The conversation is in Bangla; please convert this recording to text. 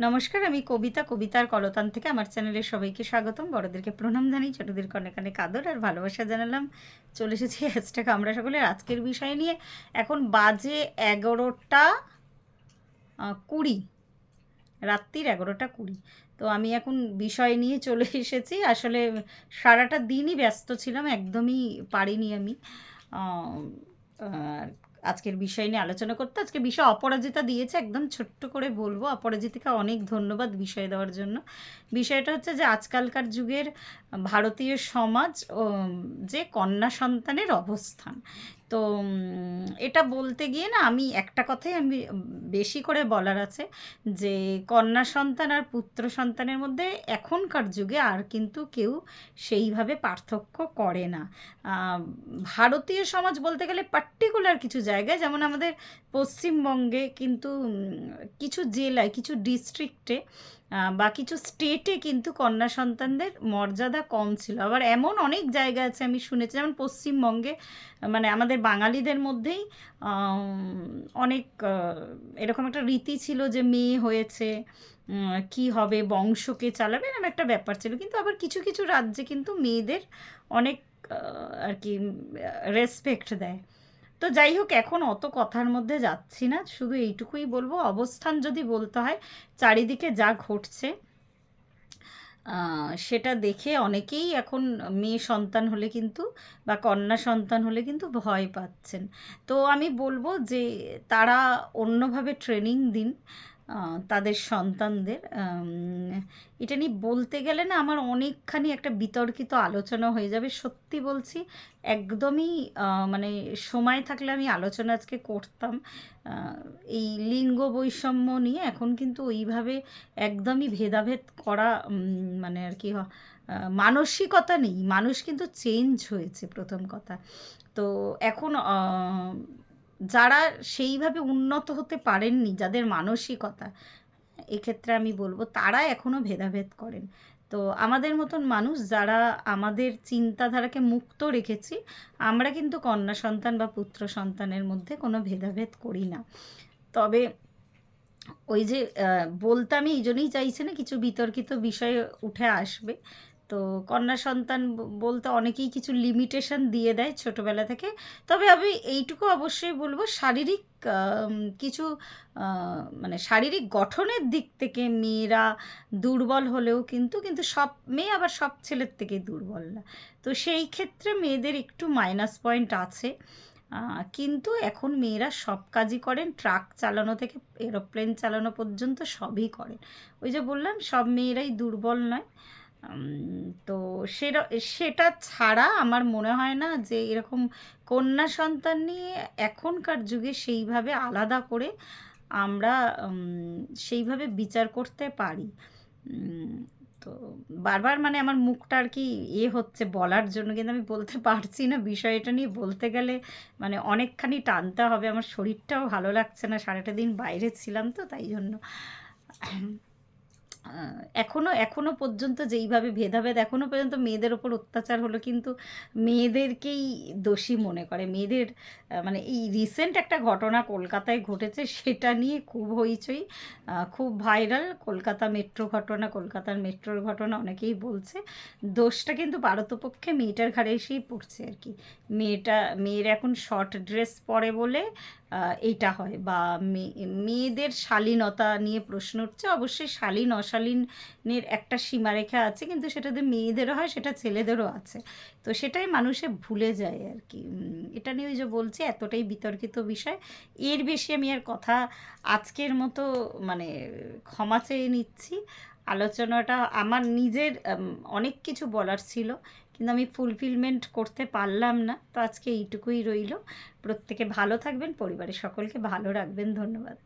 নমস্কার, আমি কবিতা, কবিতার কলতান থেকে আমার চ্যানেলে সবাইকে স্বাগতম। বড়দেরকে প্রণাম জানাই ছোটদেরকে অনেক অনেক আদর আর ভালোবাসা জানালাম। চলে এসেছি হ্যাশট্যাগ আমরা সকলের আজকের বিষয় নিয়ে। এখন বাজে এগারোটা কুড়ি। রাত্রির এগারোটা কুড়ি। তো আমি এখন বিষয় নিয়ে চলে এসেছি। আসলে সারাটা দিনই ব্যস্ত ছিলাম, একদমই পারিনি আমি। আর আজকের বিষয় নিয়ে আলোচনা করতে। আজকে বিষয় অপরাজিতা দিয়েছে, একদম ছোট্ট করে বলব। অপরাজিতাকে অনেক ধন্যবাদ বিষয় দেওয়ার জন্য। বিষয়টা হচ্ছে যে, আজকালকার যুগের ভারতীয় সমাজ যে কন্যা সন্তানের অবস্থান তো এটা বলতে গিয়ে না আমি একটা কথাই আমি বেশি করে বলার আছে যে, কন্যা সন্তান আর পুত্র সন্তানের মধ্যে এখনকার যুগে আর কিন্তু কেউ সেইভাবে পার্থক্য করে না। ভারতীয় সমাজ বলতে গেলে পার্টিকুলার কিছু জায়গায়, যেমন আমাদের পশ্চিমবঙ্গে কিন্তু কিছু জেলায়, কিছু ডিস্ট্রিক্টে বা কিছু স্টেটে কিন্তু কন্যা সন্তানদের মর্যাদা কম ছিল। আবার এমন অনেক জায়গা আছে আমি শুনেছি, যেমন পশ্চিমবঙ্গে মানে আমাদের বাঙালিদের মধ্যেই অনেক এরকম একটা রীতি ছিল যে মেয়ে হয়েছে কি হবে বংশকে চালাবে এরকম একটা ব্যাপার ছিল। কিন্তু আবার কিছু কিছু রাজ্যে কিন্তু মেয়েদের অনেক আর কি রেসপেক্ট দেয়। তো যাই হোক, এখন অত কথার মধ্যে যাচ্ছি না। শুধু এইটুকুই বলব, অবস্থান যদি বলতে হয়, চারিদিকে যা ঘটছে সেটা দেখে অনেকেই এখন মেয়ে সন্তান হলে কিন্তু বা কন্যা সন্তান হলে কিন্তু ভয় পাচ্ছেন। তো আমি বলব যে তারা অন্যভাবে ট্রেনিং দিন। তাদের সন্তানদের এটা নিয়ে বলতে গেলে না আমার অনেকখানি একটা বিতর্কিত আলোচনা হয়ে যাবে। সত্যি বলছি, একদমই মানে সময় থাকলে আমি আলোচনা আজকে করতাম। এই লিঙ্গ বৈষম্য নিয়ে এখন কিন্তু ওইভাবে একদমই ভেদাভেদ করা মানে আর কি মানসিকতা নেই। মানুষ কিন্তু চেঞ্জ হয়েছে প্রথম কথা। তো এখন যারা সেইভাবে উন্নত হতে পারেননি, যাদের মানসিকতা, এক্ষেত্রে আমি বলব তারা এখনও ভেদাভেদ করেন। তো আমাদের মতন মানুষ যারা আমাদের চিন্তাধারাকে মুক্ত রেখেছি, আমরা কিন্তু কন্যা সন্তান বা পুত্র সন্তানের মধ্যে কোনো ভেদাভেদ করি না। তবে ওই যে বলতে আমি এই জন্যই চাইছি না, কিছু বিতর্কিত বিষয় উঠে আসবে। তো কন্যা সন্তান বলতে অনেকেই কিছু লিমিটেশন দিয়ে দেয় ছোটোবেলা থেকে। তবে আমি এইটুকু অবশ্যই বলব, শারীরিক কিছু মানে শারীরিক গঠনের দিক থেকে মেয়েরা দুর্বল হলেও কিন্তু কিন্তু সব, মেয়ে আবার সব ছেলের থেকে দুর্বল না। তো সেই ক্ষেত্রে মেয়েদের একটু মাইনাস পয়েন্ট আছে। কিন্তু এখন মেয়েরা সব কাজই করেন, ট্রাক চালানো থেকে এরোপ্লেন চালানো পর্যন্ত সবই করেন। ওই যে বললাম, সব মেয়েরাই দুর্বল নয়। তো সেটা সেটা ছাড়া আমার মনে হয় না যে এরকম কন্যা সন্তান নিয়ে এখনকার যুগে সেইভাবে আলাদা করে আমরা সেইভাবে বিচার করতে পারি। তো বারবার মানে আমার মুখটা আর কি এ হচ্ছে বলার জন্য, কিন্তু আমি বলতে পারছি না বিষয়টা নিয়ে। বলতে গেলে মানে অনেকখানি টানতে হবে। আমার শরীরটাও ভালো লাগছে না। সারাটা দিন বাইরে ছিলাম তো, তাই জন্য। আহ, এখনও এখনও পর্যন্ত যেইভাবে ভেদাভেদ এখনও পর্যন্ত মেয়েদের ওপর অত্যাচার হলো কিন্তু মেয়েদেরকেই দোষী মনে করে। মেয়েদের মানে এই রিসেন্ট একটা ঘটনা কলকাতায় ঘটেছে সেটা নিয়ে খুব হইচই খুব ভাইরাল কলকাতা মেট্রো ঘটনা কলকাতার মেট্রোর ঘটনা অনেকেই বলছে। দোষটা কিন্তু পারতপক্ষে মেয়েটার ঘাড়ে এসেই পড়ছে আর কি। মেয়েটা মেয়ের এখন শর্ট ড্রেস পরে বলে এইটা হয়। বা মেয়েদের শালীনতা নিয়ে প্রশ্ন উঠছে। অবশ্যই শালীন, অশালীনের একটা সীমারেখা আছে, কিন্তু সেটাতে মেয়েদেরও হয়, সেটা ছেলেদেরও আছে। তো সেটাই মানুষে ভুলে যায় আর কি এটা নিয়ে ওই যে বলছি, এতটাই বিতর্কিত বিষয়। এর বেশি আমি আর কথা আজকের মতো মানে ক্ষমা চেয়ে নিচ্ছি। আলোচনাটা আমার নিজের অনেক কিছু বলার ছিল। কিন্তু আমি ফুলফিলমেন্ট করতে পারলাম না। তো আজকে এইটুকুই রইল। প্রত্যেকে ভালো থাকবেন, পরিবারের সকলকে ভালো রাখবেন। ধন্যবাদ।